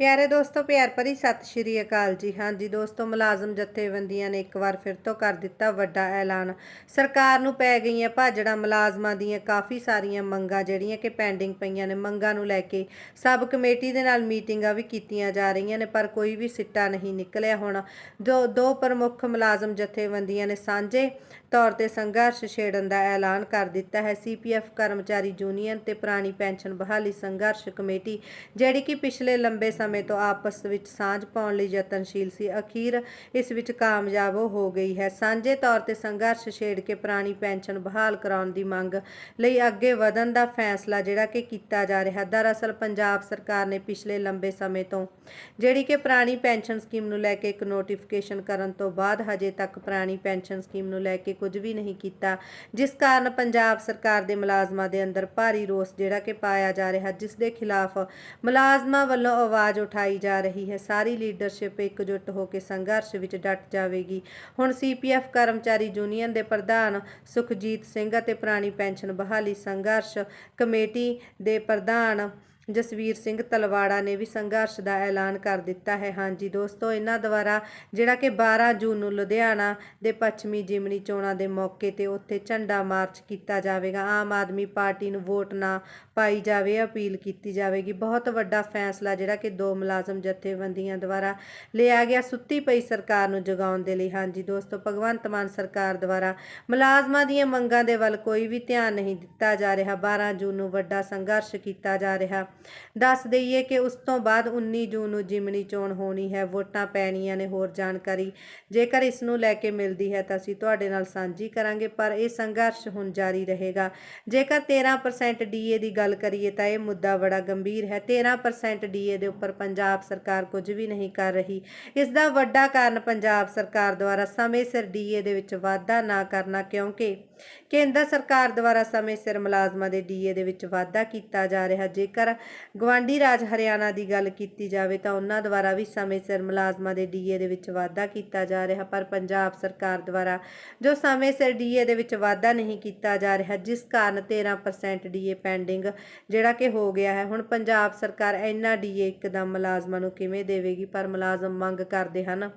ਪਿਆਰੇ ਦੋਸਤੋ, ਪਿਆਰ ਭਰੀ ਸਤਿ ਸ਼੍ਰੀ ਅਕਾਲ ਜੀ। ਹਾਂਜੀ ਦੋਸਤੋ, ਮੁਲਾਜ਼ਮ ਜਥੇਬੰਦੀਆਂ ਨੇ ਇੱਕ ਵਾਰ ਫਿਰ ਤੋਂ ਕਰ ਦਿੱਤਾ ਵੱਡਾ ਐਲਾਨ। ਸਰਕਾਰ ਨੂੰ ਪੈ ਗਈਆਂ ਭਾਜੜਾਂ, ਮੁਲਾਜ਼ਮਾਂ ਦੀਆਂ ਕਾਫੀ ਸਾਰੀਆਂ ਮੰਗਾਂ ਜਿਹੜੀਆਂ ਕਿ ਪੈਂਡਿੰਗ ਪਈਆਂ ਨੇ। ਮੰਗਾਂ ਨੂੰ ਲੈ ਕੇ ਸਬ ਕਮੇਟੀ ਦੇ ਨਾਲ ਮੀਟਿੰਗਾਂ ਵੀ ਕੀਤੀਆਂ ਜਾ ਰਹੀਆਂ ਨੇ, ਪਰ ਕੋਈ ਵੀ ਸਿੱਟਾ ਨਹੀਂ ਨਿਕਲਿਆ ਹੁਣ। ਦੋ ਦੋ ਪ੍ਰਮੁੱਖ ਮੁਲਾਜ਼ਮ ਜਥੇਬੰਦੀਆਂ ਨੇ ਸਾਂਝੇ ਤੌਰ ਤੇ ਸੰਘਰਸ਼ ਛੇੜਨ ਦਾ ਐਲਾਨ ਕਰ ਦਿੱਤਾ ਹੈ। ਸੀਪੀਐਫ ਕਰਮਚਾਰੀ ਯੂਨੀਅਨ ਤੇ ਪੁਰਾਣੀ ਪੈਨਸ਼ਨ ਬਹਾਲੀ ਸੰਘਰਸ਼ ਕਮੇਟੀ, ਜਿਹੜੀ ਕਿ ਪਿਛਲੇ ਲੰਬੇ ਸਮੇਂ ਤੋਂ ਆਪਸ ਵਿੱਚ ਸਾਂਝ ਪਾਉਣ ਲਈ ਯਤਨਸ਼ੀਲ ਸੀ। ਅਖੀਰ ਇਸ ਵਿੱਚ ਕਾਮਯਾਬ ਹੋ ਗਈ ਹੈ। ਸਾਂਝੇ ਤੌਰ ਤੇ ਸੰਘਰਸ਼ ਛੇੜ ਕੇ ਪੁਰਾਣੀ ਪੈਨਸ਼ਨ ਬਹਾਲ ਕਰਾਉਣ ਦੀ ਮੰਗ ਲਈ ਅੱਗੇ ਵਧਣ ਦਾ ਫੈਸਲਾ ਜਿਹੜਾ ਕਿ ਕੀਤਾ ਜਾ ਰਿਹਾ। ਦਰਅਸਲ ਪੰਜਾਬ ਸਰਕਾਰ ਨੇ ਪਿਛਲੇ ਲੰਬੇ ਸਮੇਂ ਤੋਂ ਜਿਹੜੀ ਕਿ ਪੁਰਾਣੀ ਪੈਨਸ਼ਨ ਸਕੀਮ ਨੂੰ ਲੈ ਕੇ ਇੱਕ ਨੋਟੀਫਿਕੇਸ਼ਨ ਕਰਨ ਤੋਂ ਬਾਅਦ ਹਜੇ ਤੱਕ ਪੁਰਾਣੀ ਪੈਨਸ਼ਨ ਸਕੀਮ ਨੂੰ ਲੈ ਕੇ ਕੁਝ ਵੀ ਨਹੀਂ ਕੀਤਾ, ਜਿਸ ਕਾਰਨ ਪੰਜਾਬ ਸਰਕਾਰ ਦੇ ਮੁਲਾਜ਼ਮਾਂ ਦੇ ਅੰਦਰ ਭਾਰੀ ਰੋਸ ਜਿਹੜਾ ਕਿ ਪਾਇਆ ਜਾ ਰਿਹਾ, ਜਿਸ ਦੇ ਖਿਲਾਫ ਮੁਲਾਜ਼ਮਾਂ ਵੱਲੋਂ ਆਵਾਜ਼ ਉਠਾਈ ਜਾ ਰਹੀ ਹੈ, ਸਾਰੀ ਲੀਡਰਸ਼ਿਪ ਇਕਜੁੱਟ ਹੋ ਕੇ ਸੰਘਰਸ਼ ਵਿੱਚ ਡਟ ਜਾਵੇਗੀ। ਹੁਣ ਸੀਪੀਐਫ ਕਰਮਚਾਰੀ ਯੂਨੀਅਨ ਦੇ ਪ੍ਰਧਾਨ ਸੁਖਜੀਤ ਸਿੰਘ ਅਤੇ ਪੁਰਾਣੀ ਪੈਨਸ਼ਨ ਬਹਾਲੀ ਸੰਘਰਸ਼ ਕਮੇਟੀ ਦੇ ਪ੍ਰਧਾਨ ਜਸਵੀਰ ਸਿੰਘ ਤਲਵਾੜਾ ਨੇ ਵੀ ਸੰਘਰਸ਼ ਦਾ ਐਲਾਨ ਕਰ ਦਿੱਤਾ ਹੈ। ਹਾਂਜੀ ਦੋਸਤੋ, ਇਹਨਾਂ ਦੁਆਰਾ ਜਿਹੜਾ ਕਿ 12 ਜੂਨ ਨੂੰ ਲੁਧਿਆਣਾ ਦੇ ਪੱਛਮੀ ਜਿਮਨੀ ਚੋਣਾਂ ਦੇ ਮੌਕੇ ਤੇ ਉੱਥੇ ਝੰਡਾ ਮਾਰਚ ਕੀਤਾ ਜਾਵੇਗਾ। ਆਮ ਆਦਮੀ ਪਾਰਟੀ ਨੂੰ ਵੋਟ ਨਾ ਪਾਈ ਜਾਵੇ, ਅਪੀਲ ਕੀਤੀ ਜਾਵੇਗੀ। ਬਹੁਤ ਵੱਡਾ ਫੈਸਲਾ ਜਿਹੜਾ ਕਿ ਦੋ ਮੁਲਾਜ਼ਮ ਜਥੇਬੰਦੀਆਂ ਦੁਆਰਾ ਲਿਆ ਗਿਆ, ਸੁੱਤੀ ਪਈ ਸਰਕਾਰ ਨੂੰ ਜਗਾਉਣ ਦੇ ਲਈ। ਹਾਂਜੀ ਦੋਸਤੋ, ਭਗਵੰਤ ਮਾਨ ਸਰਕਾਰ ਦੁਆਰਾ ਮੁਲਾਜ਼ਮਾਂ ਦੀਆਂ ਮੰਗਾਂ ਦੇ ਵੱਲ ਕੋਈ ਵੀ ਧਿਆਨ ਨਹੀਂ ਦਿੱਤਾ ਜਾ ਰਿਹਾ। 12 ਜੂਨ ਨੂੰ ਵੱਡਾ ਸੰਘਰਸ਼ ਕੀਤਾ ਜਾ ਰਿਹਾ। ਦੱਸ ਦਈਏ ਕਿ ਉਸ ਤੋਂ ਬਾਅਦ 19 ਜੂਨ ਨੂੰ ਜਿਮਨੀ ਚੋਣ ਹੋਣੀ ਹੈ, ਵੋਟਾਂ ਪੈਣੀਆਂ ਨੇ, ਹੋਰ ਜਾਣਕਾਰੀ ਜੇਕਰ ਇਸ ਨੂੰ ਲੈ ਕੇ ਮਿਲਦੀ ਹੈ ਤਾਂ ਅਸੀਂ ਤੁਹਾਡੇ ਨਾਲ ਸਾਂਝੀ ਕਰਾਂਗੇ, ਪਰ ਇਹ ਸੰਘਰਸ਼ ਹੁਣ ਜਾਰੀ ਰਹੇਗਾ। ਜੇਕਰ 13% ਡੀਏ ਦੀ ਗੱਲ ਕਰੀਏ ਤਾਂ ਇਹ ਮੁੱਦਾ ਬੜਾ ਗੰਭੀਰ ਹੈ। 13% ਡੀਏ ਦੇ ਉੱਪਰ ਪੰਜਾਬ ਸਰਕਾਰ ਕੁਝ ਵੀ ਨਹੀਂ ਕਰ ਰਹੀ। ਇਸ ਦਾ ਵੱਡਾ ਕਾਰਨ ਪੰਜਾਬ ਸਰਕਾਰ ਦੁਆਰਾ ਸਮੇਂ ਸਿਰ ਡੀਏ ਦੇ ਵਿੱਚ ਵਾਧਾ ਨਾ ਕਰਨਾ, ਕਿਉਂਕਿ ਕੇਂਦਰ ਸਰਕਾਰ ਦੁਆਰਾ ਸਮੇਂ ਸਿਰ ਮੁਲਾਜ਼ਮਾਂ ਦੇ ਡੀਏ ਦੇ ਵਿੱਚ ਵਾਧਾ ਕੀਤਾ ਜਾ ਰਿਹਾ। ਜੇਕਰ ਗਵਾਂਡੀ ਰਾਜ ਹਰਿਆਣਾ ਦੀ ਗੱਲ ਕੀਤੀ ਜਾਵੇ ਤਾਂ ਉਹਨਾਂ ਦੁਆਰਾ ਵੀ ਸਮੇਂ ਸਿਰ ਮੁਲਾਜ਼ਮਾਂ ਦੇ ਡੀਏ ਦੇ ਵਿੱਚ ਵਾਧਾ ਕੀਤਾ ਜਾ ਰਿਹਾ। ਪਰ ਪੰਜਾਬ ਸਰਕਾਰ ਦੁਆਰਾ ਜੋ ਸਮੇਂ ਸਿਰ ਡੀਏ ਦੇ ਵਿੱਚ ਵਾਧਾ ਨਹੀਂ ਕੀਤਾ ਜਾ ਰਿਹਾ, ਜਿਸ ਕਾਰਨ 13% ਡੀਏ ਪੈਂਡਿੰਗ ਜਿਹੜਾ ਕਿ ਹੋ ਗਿਆ ਹੈ, ਹੁਣ ਪੰਜਾਬ ਸਰਕਾਰ ਇੰਨਾ ਡੀਏ ਇੱਕਦਮ ਮੁਲਾਜ਼ਮਾਂ ਨੂੰ ਕਿਵੇਂ ਦੇਵੇਗੀ? ਪਰ ਮੁਲਾਜ਼ਮ ਮੰਗ ਕਰਦੇ ਹਨ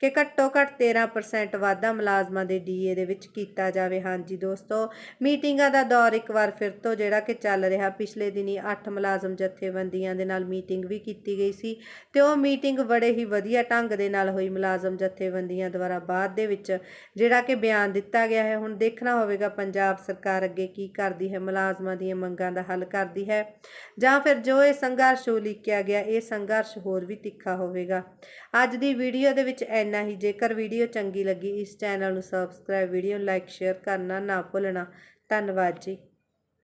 ਕਿ ਘੱਟੋ ਘੱਟ 13% ਵਾਧਾ ਮੁਲਾਜ਼ਮਾਂ ਦੇ ਡੀਏ ਦੇ ਵਿੱਚ ਕੀਤਾ ਜਾਵੇ। ਹਾਂਜੀ ਦੋਸਤੋ, ਮੀਟਿੰਗਾਂ ਦਾ ਦੌਰ ਇੱਕ ਵਾਰ ਫਿਰ ਤੋਂ ਜਿਹੜਾ ਕਿ ਚੱਲ ਰਿਹਾ। ਪਿਛਲੇ ਦਿਨੀ 8 ਮੁਲਾਜ਼ਮ ਜਥੇਬੰਦੀਆਂ ਦੇ ਨਾਲ ਮੀਟਿੰਗ ਵੀ ਕੀਤੀ ਗਈ ਸੀ ਤੇ ਉਹ ਮੀਟਿੰਗ ਬੜੇ ਹੀ ਵਧੀਆ ਢੰਗ ਦੇ ਨਾਲ ਹੋਈ। ਮੁਲਾਜ਼ਮ ਜਥੇਬੰਦੀਆਂ ਦੁਆਰਾ ਬਾਅਦ ਦੇ ਵਿੱਚ ਜਿਹੜਾ ਕਿ ਬਿਆਨ ਦਿੱਤਾ ਗਿਆ ਹੈ। ਹੁਣ ਦੇਖਣਾ ਹੋਵੇਗਾ ਪੰਜਾਬ ਸਰਕਾਰ ਅੱਗੇ ਕੀ ਕਰਦੀ ਹੈ, ਮੁਲਾਜ਼ਮਾਂ ਦੀਆਂ ਮੰਗਾਂ ਦਾ ਹੱਲ ਕਰਦੀ ਹੈ ਜਾਂ ਫਿਰ ਜੋ ਇਹ ਸੰਘਰਸ਼ ਉਲੀਕਿਆ ਗਿਆ, ਇਹ ਸੰਘਰਸ਼ ਹੋਰ ਵੀ ਤਿੱਖਾ ਹੋਵੇਗਾ। ਅੱਜ ਦੀ ਵੀਡੀਓ ਦੇ ਵਿੱਚ ਇੰਨਾ ਹੀ। ਜੇਕਰ ਵੀਡੀਓ ਚੰਗੀ ਲੱਗੀ, ਇਸ ਚੈਨਲ ਨੂੰ ਸਬਸਕ੍ਰਾਈਬ ਵੀਡੀਓ ਨੂੰ ਲਾਈਕ ਸ਼ੇਅਰ ਕਰਨਾ ਨਾ ਭੁੱਲਣਾ। ਧੰਨਵਾਦ ਜੀ।